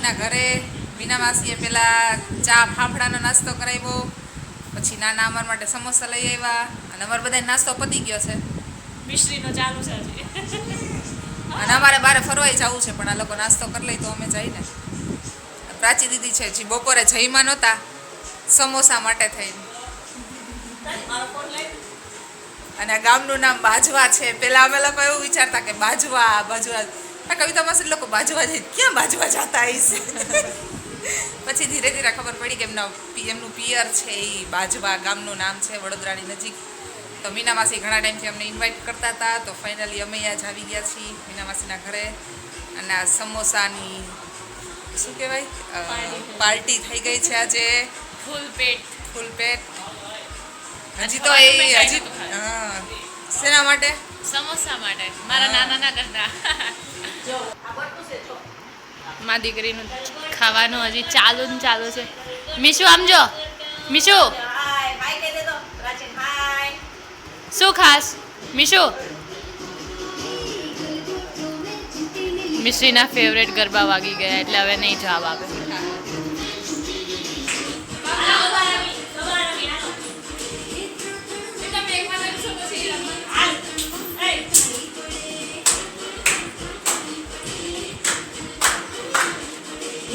માસીના ઘરે મીના માસીએ પહેલાં ચા ફાફડાનો નાસ્તો કરાવ્યો પછી નાના અમાર માટે સમોસા લઈ આવ્યા અને અમારે બધા નાસ્તો પતી ગયો છે. મિશ્રીનો ચાલુ છે અને અમારે બારે ફરવાય જવું છે પણ આ લોકો નાસ્તો કરી લઈ તો અમે જઈને. પ્રાચી દીદી છે જે બપોરે જઈમાં નહોતા સમોસા માટે થઈને. અને આ ગામનું નામ બાજવા છે પેલા અમે લોકો એવું વિચારતા કે બાજવા બાજવા. આ કવિતા માસી લોકો બાજવા જાય. ક્યાં બાજવા જતા હશે પછી ધીરે ધીરે ખબર પડી કે એમના એમનું પિયર છે એ બાજવા ગામનું નામ છે વડોદરાની નજીક. તો મીના માસી ઘણા ટાઈમથી અમને ઇન્વાઇટ કરતા હતા. તો ફાઇનલી અમે આજ આવી ગયા છીએ મીના માસીના ઘરે. અને આ સમોસાની શું કહેવાય? પાર્ટી. પાર્ટી થઈ ગઈ છે આજે. ફૂલ પેટ. ફૂલ પેટ. હજી તો એ હજી હા. શેના માટે? સમોસા માટે. મારા નાના ના કરતા મા દીકરીનું ખાવાનું હજી ચાલુ ને ચાલુ છે. મીશુ, આમ જો. મીશુ. શું ખાસ? મીશુ. મિશ્રીના ફેવરેટ ગરબા વાગી ગયા, એટલે હવે નહીં જવાબ આપે.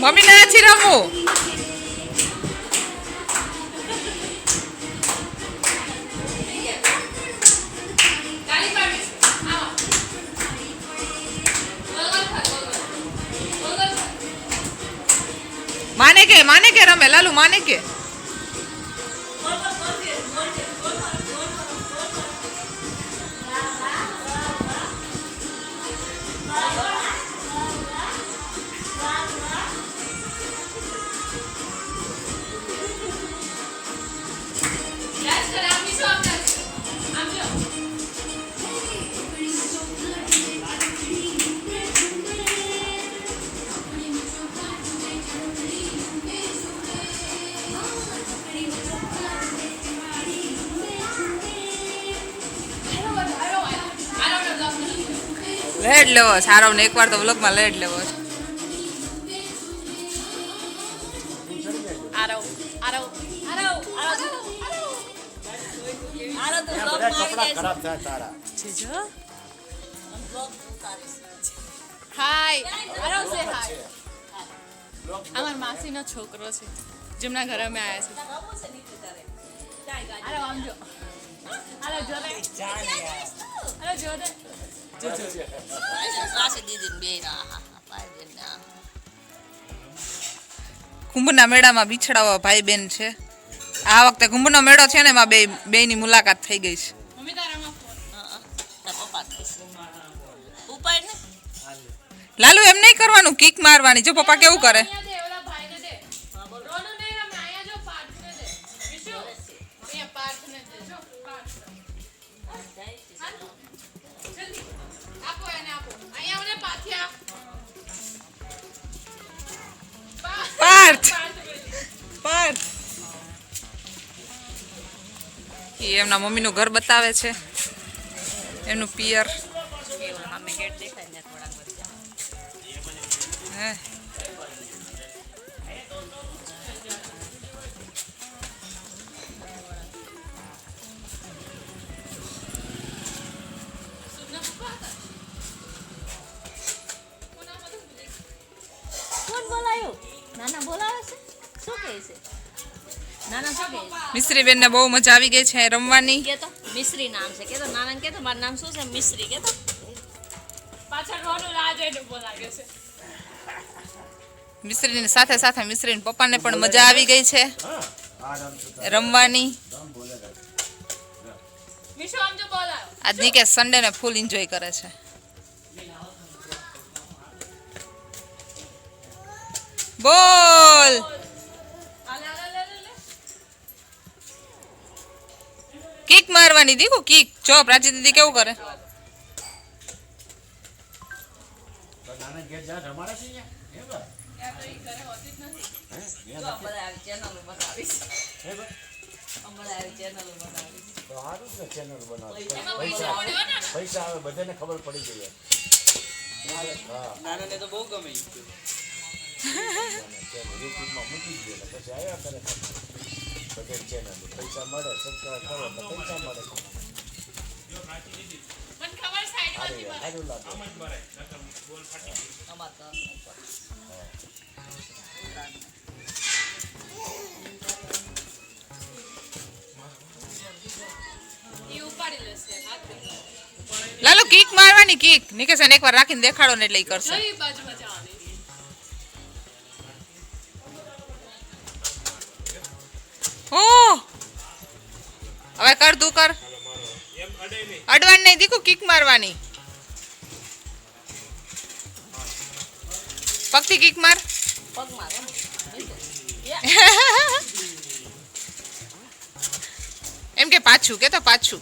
મમ્મી નથી રમવું માને કે માને કે રમે લાલુ માને કે લેડ લેવો સારો ને એકવાર તો વ્લોગમાં લેડ લેવો અમાર માસીનો છોકરો છે જેમના ઘરે અમે આવ્યા છે આમ જો. આરવ જો રે આરવ જો રે જો જો કુંભના મેળામાં બિછડાવા ભાઈ બેન છે. આ વખતે કુંભનો મેળો છે ને, એમાં બે બેયની મુલાકાત થઈ ગઈ છે. લાલુ, એમ નહીં કરવાનું, કિક મારવાની. જો પપ્પા કેવું કરે? પાર્થ પાર્થ એ એમના મમ્મીનું ઘર બતાવે છે. એમનું પિયર. હે. નાના બોલાવે છે? શું કહે છે? નાના શું કહે છે? મિસ્ત્રી બેનને બહુ મજા આવી ગઈ છે રમવાની. કે તો મિશ્રી નામ છે. કે તો નાના કે તો મારું નામ શું છે? મિશ્રી કે તો? પાછળ રોનું રાહ જોઈને બોલાવે છે. મિસ્ત્રીની સાથે સાથે મિસ્ત્રીના પપ્પાને પણ મજા આવી ગઈ છે રમવાની. આજ નિકેશ સન્ડેને ફૂલ એન્જોય કરે છે. બોલ! કિક મારવાની દીકુ કિક જો પ્રાચી દીદી કેવું કરે નાના ઘેર જા રમાડે છે અહીંયા? હે બા? હે? અહીંયા નથી? હે બા? તો સારું જ ને channel બનાવવી. પૈસા પૈસા આવે બધાને ખબર પડી ગઈ હા નાનાને તો બહુ ગમે ચેનલ યુટ્યુબમાં મૂકી દઈએ એટલે પછી આવ્યા કરે બધે ચેનલ પૈસા મળે સબસ્ક્રાઈબ કરો એટલે પૈસા મળે મને ખબર સાઈડ સારું સારું લાગે એ ઉપાડી લેશે હાથથી. લાલો કિક મારવાની કિક નિકેશન એકવાર રાખીને દેખાડો ને એટલે ઈ કરશે કઈ બાજુમાં જવાની ઓ હવે કર તું કર અડવાન નહીં દીકુ કિક મારવાની પગથી કિક માર પગમાં એમ. એમ કે પાછું કે તો પાછું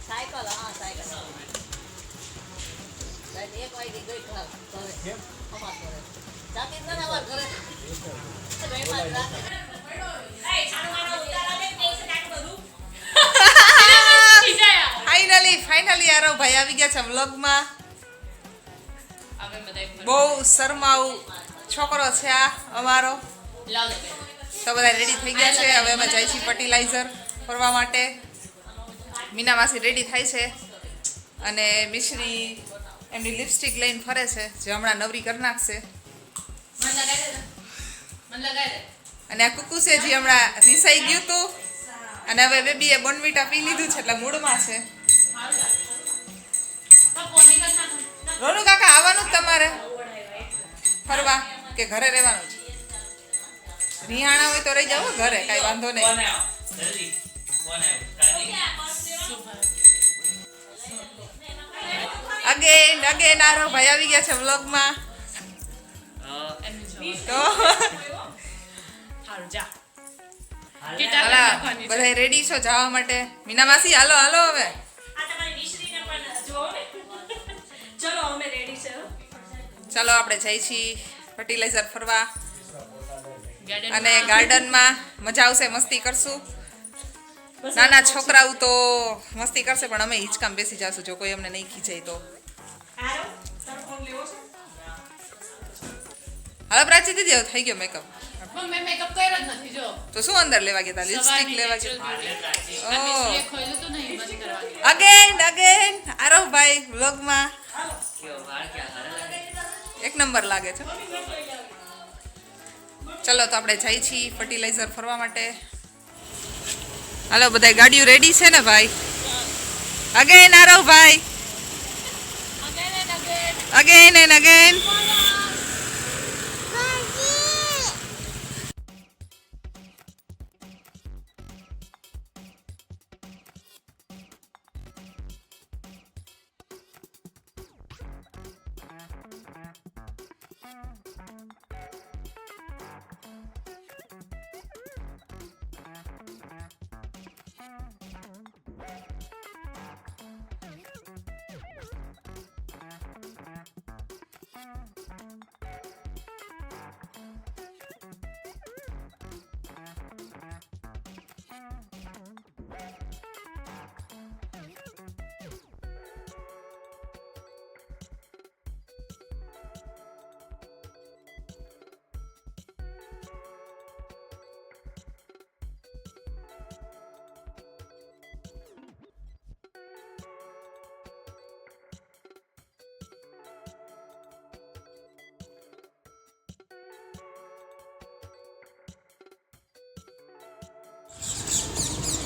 સાયકલ હા સાયકલ સાહેબ, એક વાગે ગઈ ઘર ઘરે અમાર ફાઇનલી ફાઇનલી યારો ભાઈ આવી ગયા છે વ્લોગમાં બહુ શરમાવું છોકરો છે આ અમારો. તો બધા રેડી થઈ ગયા છે. હવે અમે જાય છીએ ફર્ટિલાઇઝર ફરવા માટે. મીના માસી રેડી થાય છે. અને મિશ્રી એમની લિપસ્ટિક લઈને ફરે છે, જે હમણાં નવરી કરી નાખશે. અને આ કુકુ છે જે હમણાં રિસાઈ ગયું હતું અને હવે બેબીએ બોનવીટા પી લીધું છે એટલે મૂડમાં છે. રોનુ કાકા આવવાનું જ તમારે. ફરવા કે ઘરે રહેવાનું છે? રિહાણા હોય તો રહી જાવ ઘરે કાંઈ વાંધો નહીં. અગેન અગેન આરો ભાઈ આવી? ગયા છે વ્લોગમાં એમની તો સારું જા. બધા રેડી છો જવા માટે મીના માસી હાલો હાલો હવે ચલો અમે રેડી છે હો. ચાલો આપણે જઈ છીએ ફર્ટિલાઇઝર ફરવા અને ગાર્ડનમાં મજા આવશે મસ્તી કરશું નાના છોકરાઓ તો મસ્તી કરશે પણ અમે હિચકામ બેસી જશું જો કોઈ અમને નહીં ખીચાય તો હાલો પ્રાચી દીદી થઈ ગયો મેકઅપ પણ મેકઅપ કર્યો જ નથી જો. તો શું અંદર લેવા ગયા હતા લિપસ્ટિક લેવા ગયા? અગેન અગેન આરવભાઈ વ્લોગમાં એક નંબર લાગે છે. ચલો તો આપણે જઈ છીએ ફર્ટિલાઇઝર ફરવા માટે. હાલો બધા ગાડીઓ રેડી છે ને ભાઈ? અગેન આરવભાઈ. અગેન એન્ડ અગેન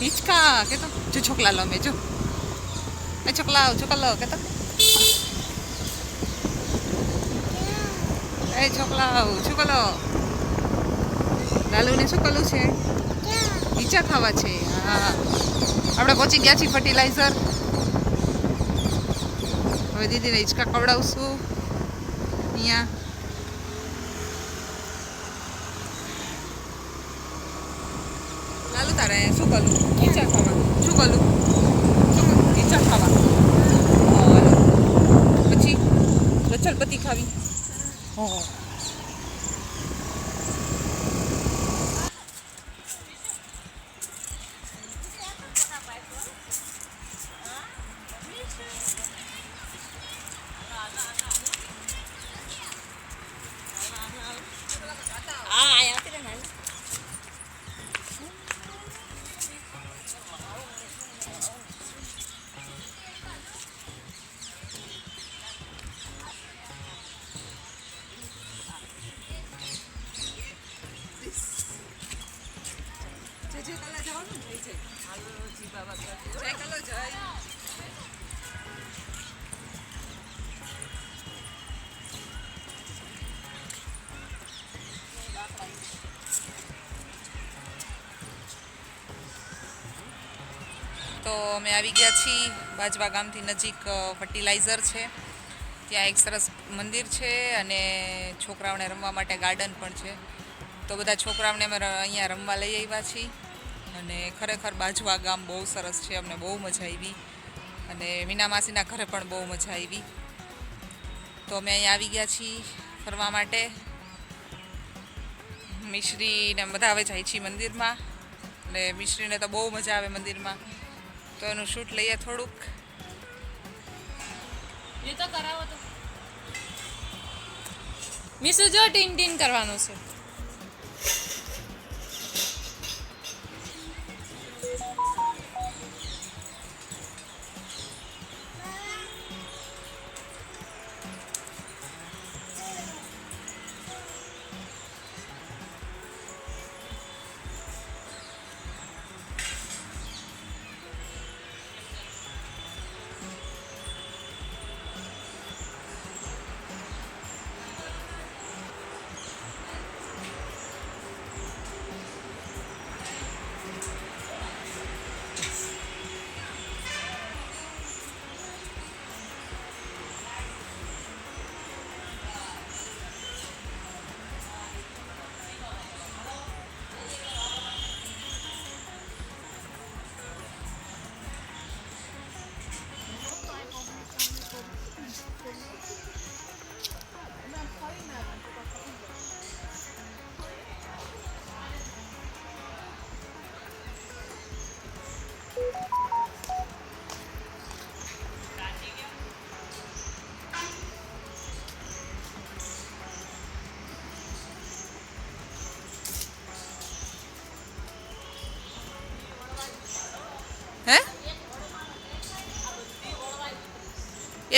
હિંચકા કેતો જો છોકલા લો મેં જો. એ છોકલા છોકલા લો કેતો એ છોકલા છોકલો લાલુને શું કલું છે? હિંચા ખાવા છે, હા. આપણે પહોંચી ગયા છીએ ફર્ટિલાઇઝર હવે દીદીને હિંચકા ખવડાવશું. અહીંયા. લાલુ તારે શું કરું અમે આવી ગયા છીએ. બાજવા ગામથી નજીક ફર્ટિલાઇઝર છે. ત્યાં એક સરસ મંદિર છે અને છોકરાઓને રમવા માટે ગાર્ડન પણ છે. તો બધા છોકરાઓને અમે અહીંયા રમવા લઈ આવ્યા છીએ. અને ખરેખર બાજવા ગામ બહુ સરસ છે. અમને બહુ મજા આવી. અને મીના માસીના ઘરે પણ બહુ મજા આવી. તો અમે અહીંયા આવી ગયા છીએ ફરવા માટે. મિશ્રીને બધા હવે જાય છીએ મંદિરમાં. અને મિશ્રીને તો બહુ મજા આવે મંદિરમાં. તો એનું શૂટ લઈએ થોડુંક. એ તો કરાવો તો. મિસુ, જો ટીન ટીન કરવાનું છે.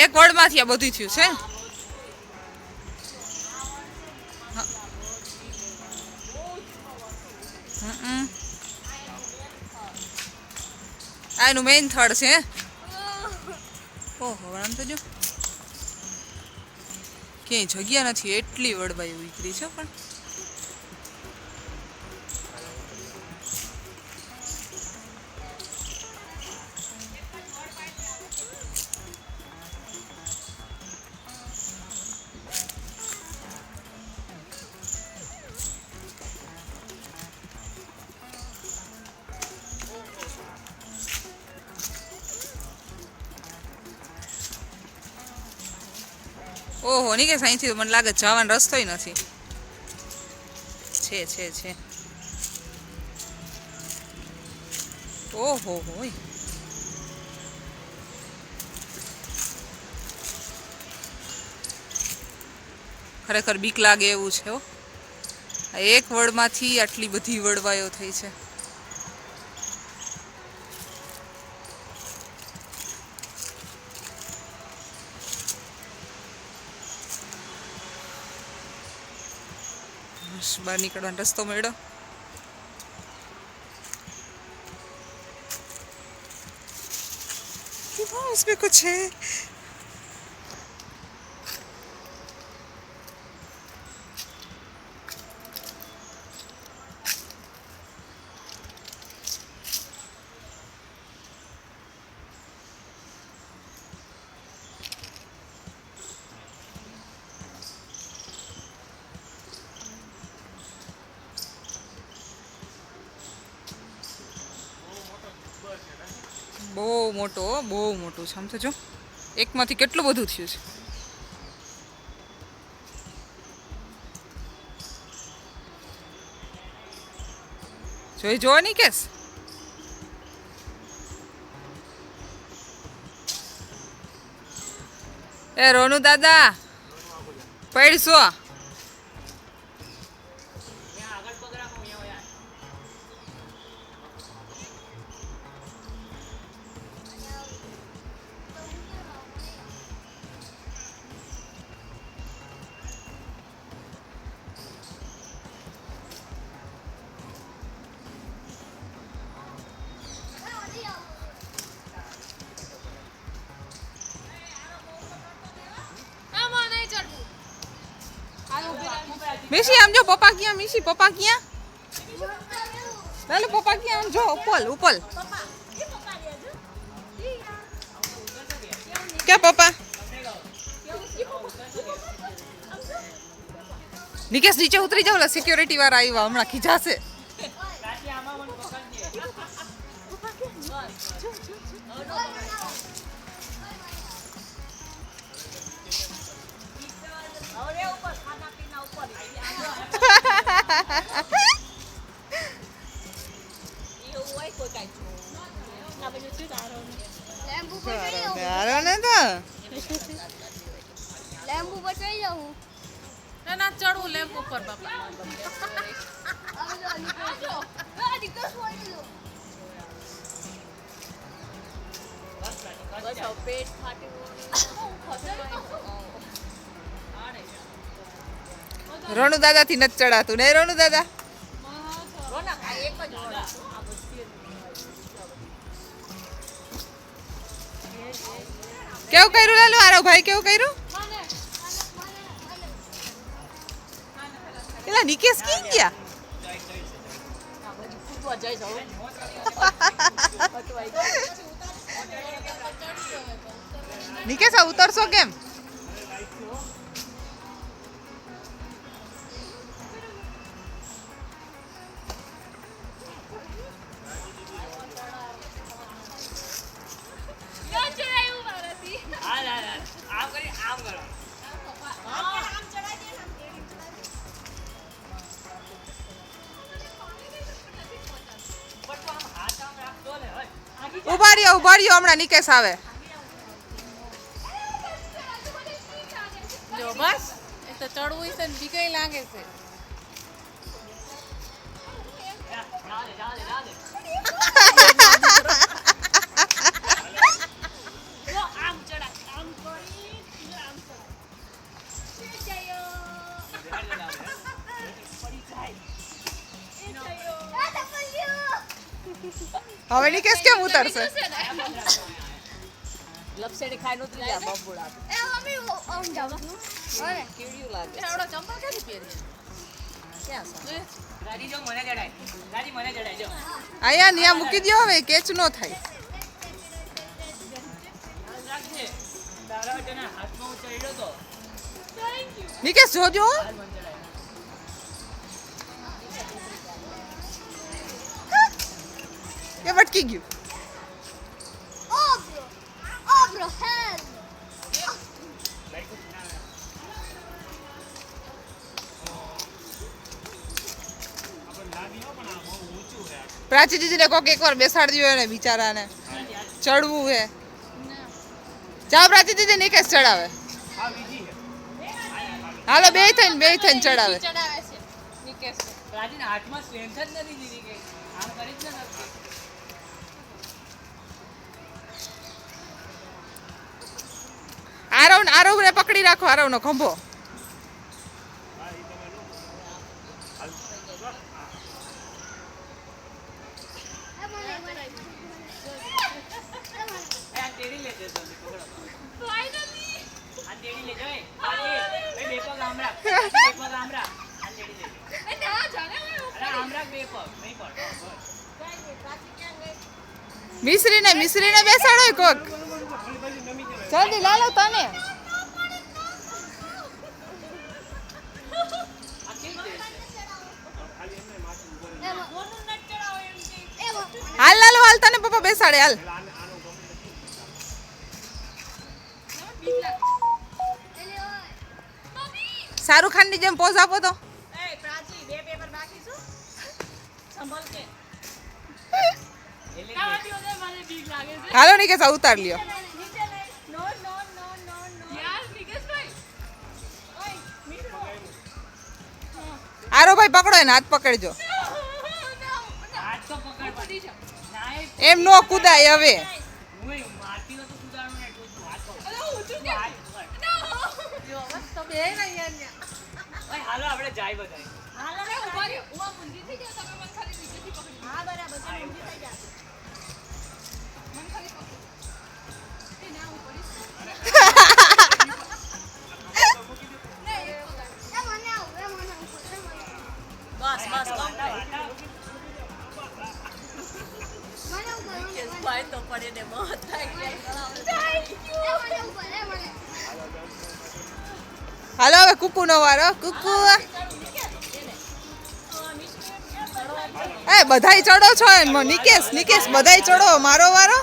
એક વર્ડમાંથી આ બધું થયું છે. આ એનું મેઇન થડ છે. ઓહો, આમ તો જો. ક્યાંય જગ્યા નથી, એટલી વડવાઈ ઉતરી છે પણ. કે અહીંથી મને લાગે જવાનો રસ્તોય નથી. છે છે છે. ઓહો, હોય. ખરેખર બીક લાગે એવું છે એક વડમાંથી આટલી બધી વડવાયો થઈ છે. બહાર નીકળવાનો રસ્તો મળ્યો वाह, उसमें कुछ है બહુ મોટું છે, આમ તો એકમાંથી કેટલું બધું થયું છે. જોઈ, જોવા નહીં કેસ? એ રોનુ દાદા પડશો મિશી, પપ્પા ક્યાં? લાલુ પપ્પા ક્યાં? જો, ઉપલ ઉપલ. ક્યાં, પપ્પા? નિકેશ, નીચે ઉતરી જાવ સિક્યોરિટી વાળા આવ્યા હમણાં ખીજાશે. ને લેમ્બુ બચાવી જાઉં ના ના ચડવું લેમ્બુ પર બાપા. પેટ રોનુ દાદા થી નથી ચડાતું નહીં રણુ દાદા કેવું કર્યું લાલુ? આરવ ભાઈ કેવું કર્યું? પેલા નિકેશ કી ગયા? નિકેશ ઉતરશો કેમ? રહ્યો ઊભા રહ્યો હમણાં નિકેશ આવે જો બસ એ તો ચડવું છે ને બીકઈ લાગે છે હવે નિકેશ કેમ ઉતરશે લપસેડી ખાઈ નહોતી ગયા બબુડા. કીડિયું લાગે. એવડો ચંપલ ક્યાંથી પહેરી? અહીંયા નિયા મૂકી દો હવે કેચ નો થાય. નિકેશ જોજો. પ્રાચી દીદીને કોક એકવાર બેસાડી દો ને બિચારાને. ચડવું હે. જા પ્રાચી દીદી નિકેશ ચડાવે. હાલો બે થઈને બે થઈને ચડાવે. ચડાવે છે નિકેશ પ્રાચીન હાથમાં સ્ટ્રેન્થ જ નથી દીધી કે આમ કરી જ ન શકતી આરવ આરવ ને પકડી રાખો આરવ નો ખંભો એ આ તેડી લેજે જલ્દી પકડો આ તેડી લેજો એ પ્રાચી, એ બે પગ આમ રાખ પ્રાચી, બે પગ આમ રાખ આ તેડી લેજો અરે આમ રાખ બે પગ નહીં પડ મિશ્રી ને મિશ્રી ને બેસાડો કોક. જલ્દી લાલો તને. હાલ લાલો હાલ તને પપ્પા બેસાડે હાલ. શાહરુખ ખાનની જેમ પોઝ આપો તો. બે હાલો નહીં કે ઉતાર લ્યો. આરો ભાઈ પકડો એને હાથ પકડજો. એમ નો કુદાય હવે. હું હાલો, આપણે જાય બધા હાલો ઊભા હું આ થઈ ગયો તમે મને ખાલી નીચેથી પકડી હા કુકુ એ બધાય ચડો છો એમ. નિકેશ નિકેશ બધાય ચડો. મારો વારો?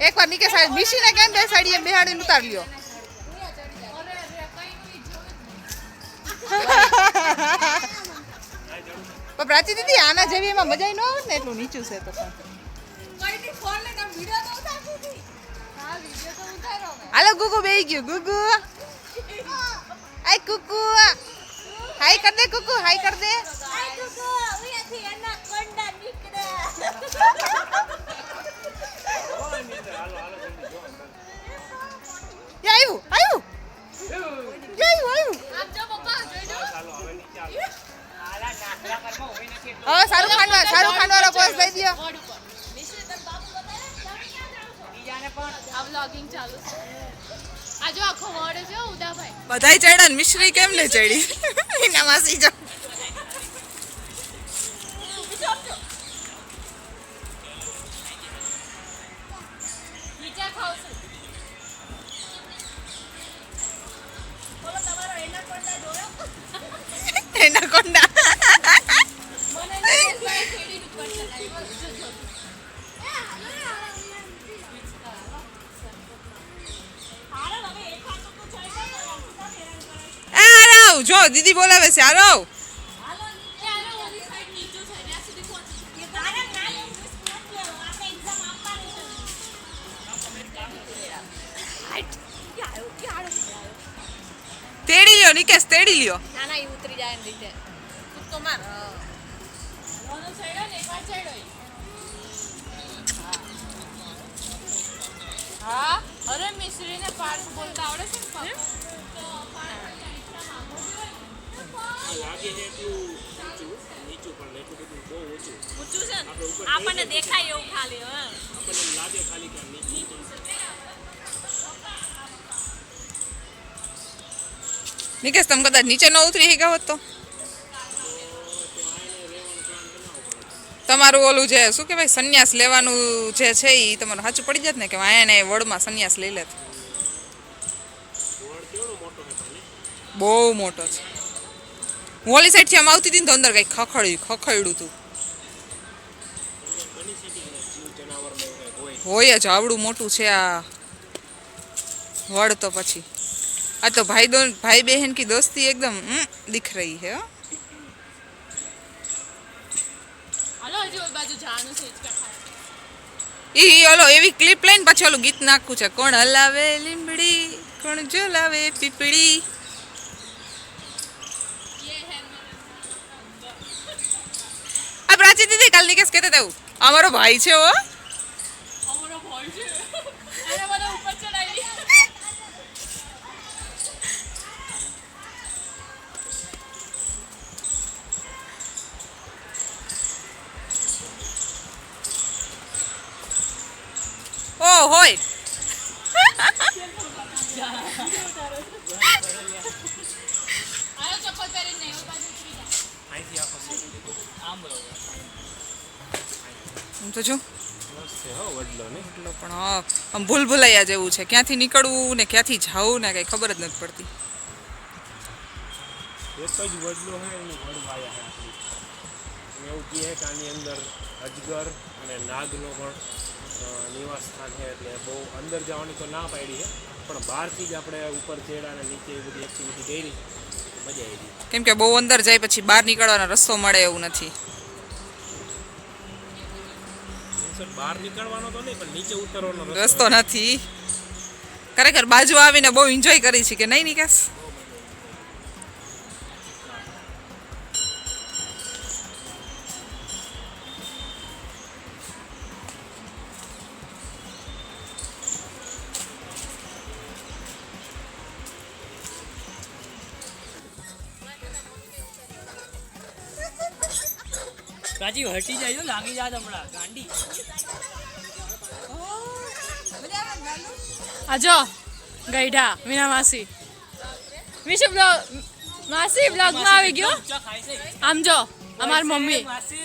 એકવાર નીકળે સાહેબ મિશીને કેમ બેસાડી એમ બેહાડીને ઉતારી લ્યો? પણ પ્રાચી દીદી આના જેવી એમાં મજા ન આવે ને એટલું નીચું છે તો હાલો ગુગુ બેહી ગયું. ગુગુ. આય કુકુ હાય કર દે કુકુ હાય કર દે. હાય આવ્યું આવ્યું આવ્યું હવે શાહરુખ ખાન શાહરુખ ખાન વાળો પોઝ દઈ ઉદાભાઈ. બધાય ચડ્યા મિશ્રી કેમ ને ચડી એના માસી પહોંચી. તેડી લ્યો નિકેશ તેડી લ્યો ના ના એ ઉતરી જાય એમ રીતે લાગે એટલું નીચું પણ એટલું બધું બહુ ઊંચું ઊંચું છે ને? આપણને દેખાય એવું ખાલી હા. આપણને લાગે ખાલી કે નીચું નિકેશ તમે કદાચ નીચે ન ઉતરી ગયા હોત તો? તમારું ઓલું જે શું કહેવાય સંન્યાસ લેવાનું જે છે એ તમારું સાચું પડી જાત ને? કે આયા ને વડમાં સંન્યાસ લઈ લેત? બહુ મોટો છે. હું ઓલી સાઈડથી આમ આવતી હતી ને તો અંદર કંઈક ખખડ્યું ખખડ્યું હતું હોય જ આવડું મોટું છે આ વડ તો પછી આ તો ભાઈ દો ભાઈ બહેન કી દોસ્તી એકદમ હમ, દિખ રહી है હો. હાલો હજી ઓલી બાજુ જવાનું છે હિંચકા ખાવા. ઈ ઓલો એવી ક્લિપ લઈને પાછું ઓલું ગીત નાખવું છે કોણ હલાવે લીંબડી કોણ ઝુલાવે પીપળી આ પ્રાચી દીદી કાલ નિકેશ કહેતા હતા એવું અમારો ભાઈ છે હો અમારો ભાઈ છે એને મને ઉપર ચડાવી ઓ હોય આયો ચપ્પલ પહેરીને નહીં ઓલી બાજુ ઉતરી જા અહીંથી આખો સીધો આમ બોલો આમ તો જો. વડલો પણ આમ ભૂલ ભૂલાયા જેવું છે. ક્યાંથી નીકળવું ને ક્યાંથી જવું ને કંઈ ખબર જ નથી પડતી. એક જ વડલો હે એની વડવાયા હે આપણી. એવું કહે કે આની અંદર અજગર અને નાગનો પણ નિવાસ સ્થાન છે એટલે બહુ અંદર જવાની તો ના પાડી છે પણ બહારથી જ આપણે ઉપર ચેડા અને નીચે એ બધી એક્ટિવિટી કરી મજા આવી કેમ કે બહુ અંદર જાય પછી બહાર નીકળવાનો રસ્તો મળે એવું નથી. બહાર નીકળવાનો તો નહીં, પણ નીચે ઉતરવાનો રસ્તો. નથી. ખરેખર બાજુ આવીને બહુ એન્જોય કરી છે કે નહીં, નિકેશ? રાજી હટી જાય લાગી જાત હમણાં ગાંડી. મજા આવે ને નાનું? આ જો ગઈઢા મીના માસી વિશુ બ્લોગ માસી બ્લોગમાં આવી ગયો? આમ જો અમાર મમ્મી. માસી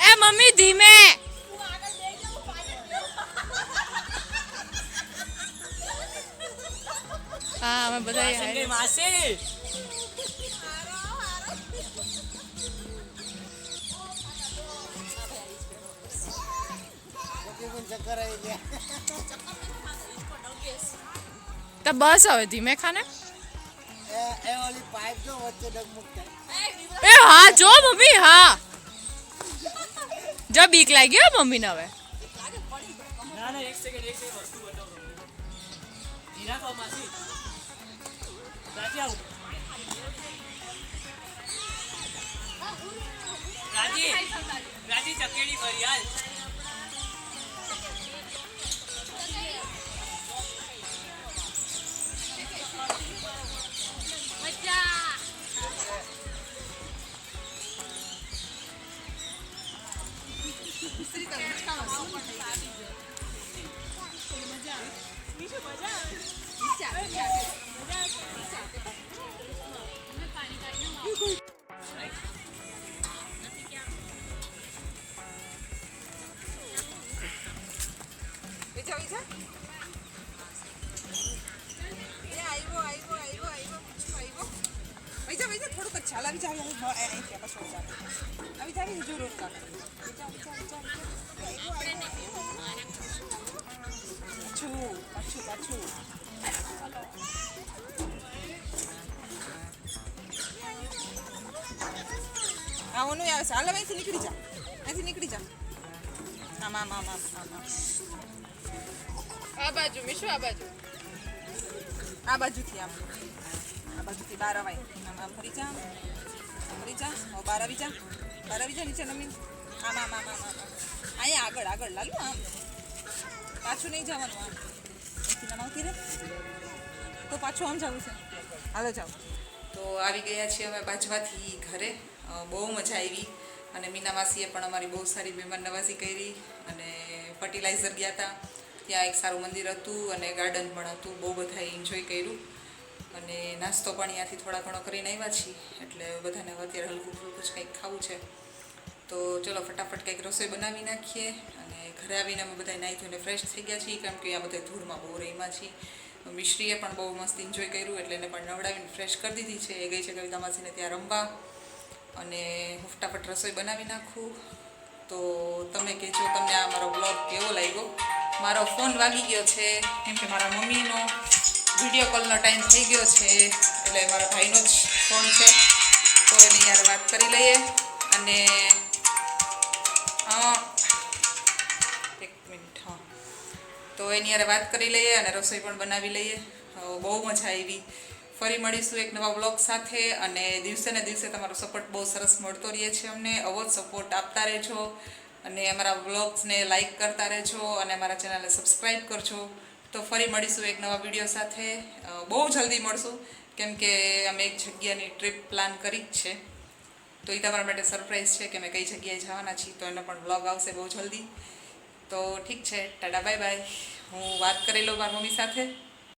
એ મમ્મી ધીમે. હા અમે બધા હારે. માસી તો બસ હવે ધીમે ખાને એ હા જો મમ્મી હા જો બીક લાગી હો મમ્મીને હવે ના ના એક સેકન્ડ એક સેકન્ડ વસ્તુ બતાવો તમને ધીરા કહો માસી રાજી આવું રાજી રાજી ચકેડી ભરી હાલ જા નીકળી જા. આમ આમ આમ આમ આ બાજુ મીશુ આ બાજુ. આ બાજુથી આમ. આ બાજુથી બહાર અવાય આમ આમ ફરી જા. આમ ફરી જા. બહાર આવી જા. બહાર આવી જા નીચે આમ આમ આમ આમ આમ. અહીંયા આગળ આગળ લાલુ આમ. પાછું નહીં જવાનું આમ. અહીંથી નમાવતી રે તો પાછું આમ જવું છે. હાલો જાઓ. તો આવી ગયા છીએ અમે બાજવાથી ઘરે. બહુ મજા આવી. અને મીનામાસીએ પણ અમારી બહુ સારી મહેમાન નવાસી કરી અને ફર્ટિલાઇઝર ગયા હતા. ત્યાં એક સારું મંદિર હતું અને ગાર્ડન પણ હતું. બહુ બધાએ એન્જોય કર્યું. અને નાસ્તો પણ ત્યાંથી થોડા ઘણો કરીને આવ્યા છીએ. એટલે બધાને અત્યારે હલકું ફૂલકું જ કંઈક ખાવું છે. તો ચલો ફટાફટ કંઈક રસોઈ બનાવી નાખીએ અને ઘરે આવીને અમે બધા નાહી ધોઈને ફ્રેશ થઈ ગયા છીએ. કેમ કે આ બધા ધૂળમાં બહુ રહીમાં છીએ. મિશ્રીએ પણ બહુ મસ્ત એન્જોય કર્યું એટલે એને પણ નવડાવીને ફ્રેશ કરી દીધી છે. એ ગઈ છે કવિતા માસીને ત્યાં રમવા. અને હું ફટાફટ રસોઈ બનાવી નાખું. તો તમે કહેજો તમને આ મારો બ્લોગ કેવો લાગ્યો? મારો ફોન વાગી ગયો છે, કેમ કે મારા મમ્મીનો વીડિયો કોલનો ટાઈમ થઈ ગયો છે, એટલે મારા ભાઈનો જ ફોન છે. તો એની યાર વાત કરી લઈએ અને એક મિનિટ હા. તો એની યાર વાત કરી લઈએ અને રસોઈ પણ બનાવી લઈએ. બહુ મજા આવી. ફરી મળીશું એક નવા બ્લોગ સાથે અને દિવસે ને દિવસે તમારો સપોર્ટ બહુ સરસ મળતો રહે છે અમને. આવો જ સપોર્ટ આપતા રહેજો અને અમારા બ્લોગ્સને લાઇક કરતા રહેજો અને અમારા ચેનલને સબસ્ક્રાઈબ કરજો. તો ફરી મળીશું એક નવા વીડિયો સાથે. બહુ જલ્દી મળશું. કેમ કે અમે એક જગ્યાની ટ્રીપ પ્લાન કરી જ છે. તો એ તમારા માટે સરપ્રાઈઝ છે કે અમે કઈ જગ્યાએ જવાના છીએ, તો એનો પણ બ્લોગ આવશે બહુ જલ્દી. તો ઠીક છે, ટાટા બાય બાય હું વાત કરી લઉં મારી મમ્મી સાથે.